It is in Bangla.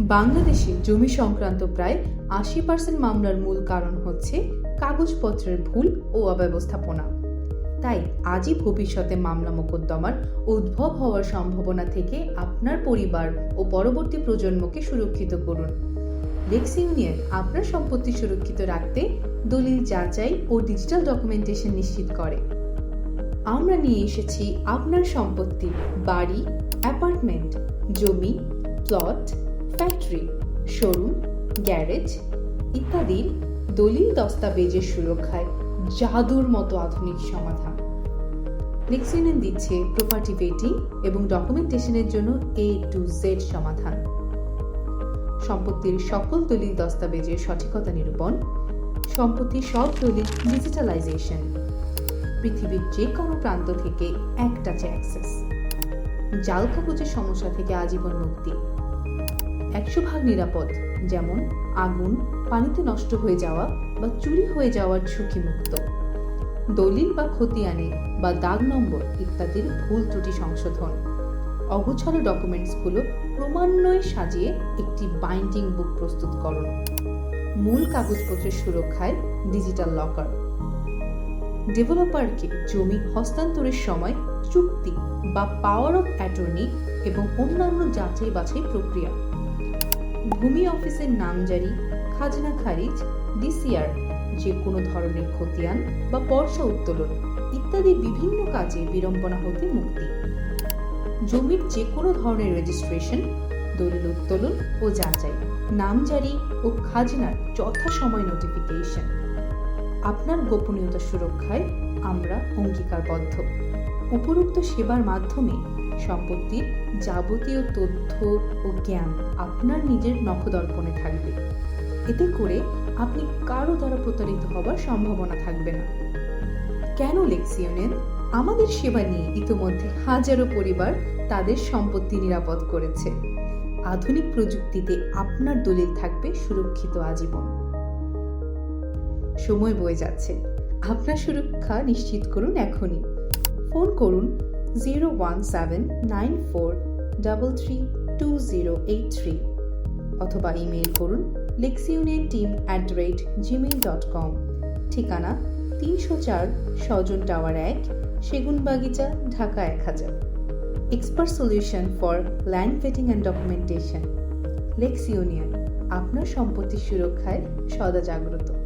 বাংলাদেশে জমি সংক্রান্ত প্রায় আশি পার্সেন্ট মামলার মূল কারণ হচ্ছে কাগজপত্রের ভুল ও অব্যবস্থাপনা। তাই আজই ভবিষ্যতে মামলা মোকদ্দমার উদ্ভব হওয়ার সম্ভাবনা থেকে আপনার পরিবার ও পরবর্তী প্রজন্মকে সুরক্ষিত করুন। লেক্স ইউনিয়ন আপনার সম্পত্তি সুরক্ষিত রাখতে দলিল যাচাই ও ডিজিটাল ডকুমেন্টেশন নিশ্চিত করে। আমরা নিয়ে এসেছি আপনার সম্পত্তি, বাড়ি অ্যাপার্টমেন্ট জমি প্লট ফ্যাক্টরি, শোরুম, গ্যারেজ ইত্যাদির দলিল দস্তাবেজের সুরক্ষায় জাদুর মতো আধুনিক সমাধান। নেক্সিনেন দিচ্ছে প্রপার্টি ভেটিং এবং ডকুমেন্টেশনের জন্য এ টু জেড সমাধান। সম্পত্তির সকল দলিল দস্তাবেজের সঠিকতা নিরূপণ, সম্পত্তির সব দলিল ডিজিটালাইজেশন পৃথিবীর যে কোনো প্রান্ত থেকে এক টাচে অ্যাক্সেস সমস্যা থেকে আজীবন মুক্তি। একশো ভাগ নিরাপদ, যেমন আগুন, পানিতে নষ্ট হয়ে যাওয়া বা চুরি হয়ে যাওয়ার ঝুঁকি মুক্ত দলিল বা খতিয়ানে বা দাগ নম্বর ইত্যাদির ভুল ত্রুটি সংশোধন। অগোছালো ডকুমেন্টসগুলো ক্রমান্বয়ে সাজিয়ে একটি বাইন্ডিং বুক প্রস্তুত প্রস্তুতকরণ মূল কাগজপত্রের সুরক্ষায় ডিজিটাল লকার। ডেভেলপারকে জমি হস্তান্তরের সময় চুক্তি বা পাওয়ার অফ অ্যাটর্নি এবং অন্যান্য যাচাই বাছাই প্রক্রিয়া। ভূমি অফিসের নামজারি, খাজনা খারিজ, ডিসিআর যে কোনো ধরনের খতিয়ান বা পর্সা উত্তোলন ইত্যাদি বিভিন্ন কাজে বিড়ম্বনা হতে মুক্তি। জমির যে কোনো ধরনের রেজিস্ট্রেশন দলিল উত্তোলন ও যাচাই, নামজারি ও খাজনার যথাসময় নোটিফিকেশন আপনার গোপনীয়তা সুরক্ষায় আমরা অঙ্গীকারবদ্ধ। উপরোক্ত সেবার মাধ্যমে সম্পত্তির যাবতীয় তথ্য ও জ্ঞান আপনার নিজের নখদর্পণে থাকবে। এতে করে আপনি কারও দ্বারা প্রতারিত হবার সম্ভাবনা থাকবে না। কেন লেক্সিওনেন আমাদের সেবা নিয়ে ইতোমধ্যে হাজারো পরিবার তাদের সম্পত্তি নিরাপদ করেছে। আধুনিক প্রযুক্তিতে আপনার দলিল থাকবে সুরক্ষিত আজীবন। সময় বয়ে যাচ্ছে। আপনার সুরক্ষা নিশ্চিত করুন এখনই। ফোন করুন zero one seven nine four three two zero eight three অথবা ইমেল করুন Lex Union team at the rate Gmail dot com ঠিকানা তিনশো চার সজন টাওয়ার এক সেগুন বাগিচা ঢাকা এক হাজার। Expert solution for land vetting and documentation. Lex Union, আপনার সম্পত্তির সুরক্ষায় সদা জাগ্রত।